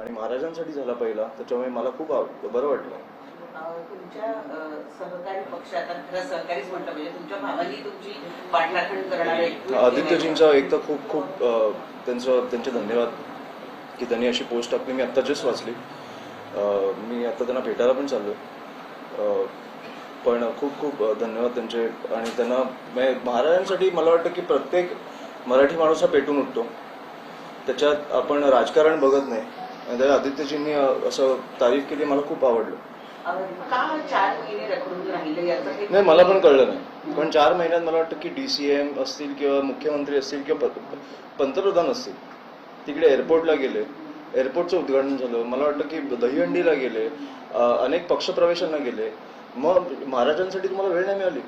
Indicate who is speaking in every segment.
Speaker 1: आणि महाराजांसाठी झाला पहिला त्याच्यामुळे मला खूप आव- बरं वाटलं.
Speaker 2: अं, तुमच्या अं, सहकारी पक्ष आता खरं सहकारीच म्हटलं म्हणजे तुमच्या भावांनी तुमची पाठराखण करणारे
Speaker 1: आदित्यजींचा एक तर खूप खूप त्यांचं त्यांचे धन्यवाद की त्यांनी अशी पोस्ट टाकली. मी आत्ता जस्ट वाचली. मी आता त्यांना भेटायला पण चाललो पण खूप खूप धन्यवाद त्यांचे. आणि त्यांना म्हणजे महाराजांसाठी मला वाटतं की प्रत्येक मराठी माणूस हा पेटून उठतो. त्याच्यात आपण राजकारण बघत नाही. आणि त्या आदित्यजींनी असं तारीफ केली मला खूप आवडलं. नाही मला पण कळलं नाही. पण चार महिन्यात मला वाटतं की डी सी एम असतील किंवा मुख्यमंत्री असतील किंवा प- पंतप्रधान असतील तिकडे एअरपोर्टला गेले. एअरपोर्टचं उद्घाटन झालं. मला वाटतं की दहीहंडीला गेले अनेक अनेक पक्षप्रवेशांना गेले. मग महाराजांसाठी तुम्हाला वेळ नाही मिळाली?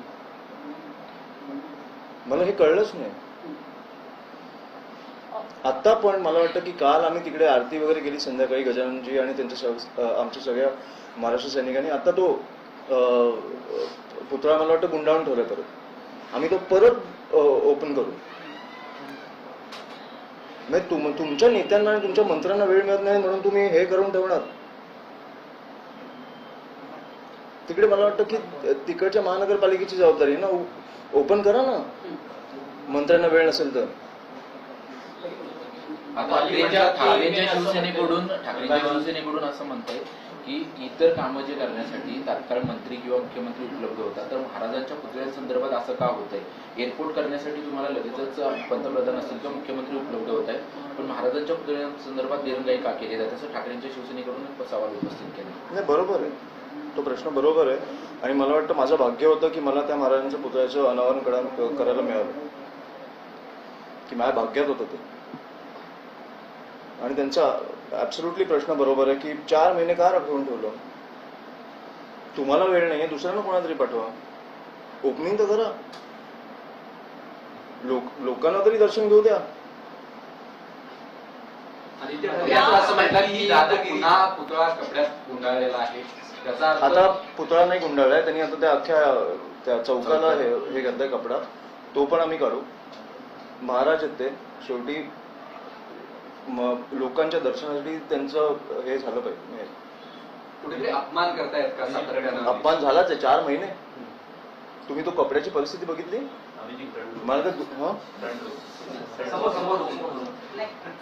Speaker 1: मला हे कळलंच नाही. आत्ता पण मला वाटतं की काल आम्ही तिकडे आरती वगैरे केली संध्याकाळी गजाननजी आणि त्यांच्या आमच्या सगळ्या महाराष्ट्र सैनिकांनी. आता तो पुतळा मला वाटतं गुंडाळून ठेवला परत. आम्ही तो परत ओपन करू. म्हणजे तुम तुमच्या नेत्यांना आणि तुमच्या मंत्र्यांना वेळ मिळत नाही म्हणून तुम्ही हे करून ठेवणार. तिकडे मला वाटतं की तिकडच्या महानगरपालिकेची जबाबदारी ना? ओपन करा ना. मंत्र्यांना वेळ नसेल तर.
Speaker 3: आता ठाकरेंच्या ठाकरेंच्या शिवसेनेकडून ठाकरेंच्या शिवसेनेकडून असं म्हणताय की इतर कामं जे करण्यासाठी तात्काळ मंत्री किंवा मुख्यमंत्री उपलब्ध होतात. तर महाराजांच्या पुतळ्यांसंदर्भात असं का होत आहे एअरपोर्ट करण्यासाठी तुम्हाला लगेचच पंतप्रधान असतील किंवा मुख्यमंत्री उपलब्ध होत आहेत. पण महाराजांच्या पुतळ्यांसंदर्भात दिरंगाई का केली जाते? असं ठाकरेंच्या शिवसेनेकडून सवाल उपस्थित केला.
Speaker 1: नाही बरोबर आहे. तो प्रश्न बरोबर आहे. आणि मला वाटतं माझं भाग्य होतं की मला त्या महाराजांच्या पुतळ्याचं अनावरण करा- करायला मिळालं. की माझ्या भाग्यात होतं ते. आणि त्यांचा ऍब्सोल्युटली प्रश्न बरोबर आहे की चार महिने का राखून ठेवलं? तुम्हाला वेळ नाही दुसऱ्यांना कोणाला तरी पाठवा. ओपनिंग तर करा. लोक लोकांना तरी दर्शन घेऊ द्या.
Speaker 4: आता पुतळा कपड्यात गुंडाळलेला आहे. त्याचा अर्थ
Speaker 1: आता पुतळा नाही गुंडाळलाय त्यांनी आता त्या अख्ख्या त्या चौकाला. हे हे घातलाय कपडा. तो पण आम्ही काढू. महाराज आहेत ते. शेवटी लोकांच्या दर्शनासाठी त्यांचं हे झालं पाहिजे
Speaker 4: कुठेतरी अपमान करतायत का
Speaker 1: अपमान झालाच आहे चार महिने. तुम्ही तो कपड्याची परिस्थिती बघितली? मला हं?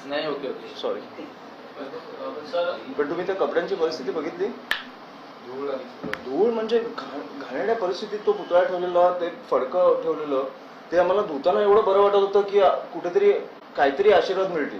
Speaker 3: नाही. Okay okay.
Speaker 1: सॉरी पण तुम्ही त्या कपड्यांची परिस्थिती बघितली?
Speaker 4: धूळ
Speaker 1: म्हणजे घा- घाणेरड्या परिस्थितीत तो पुतळा ठेवलेला ते फडकं ठेवलेलं ते आम्हाला धुताना एवढं बरं वाटत होतं की कुठेतरी काहीतरी आशीर्वाद मिळतील.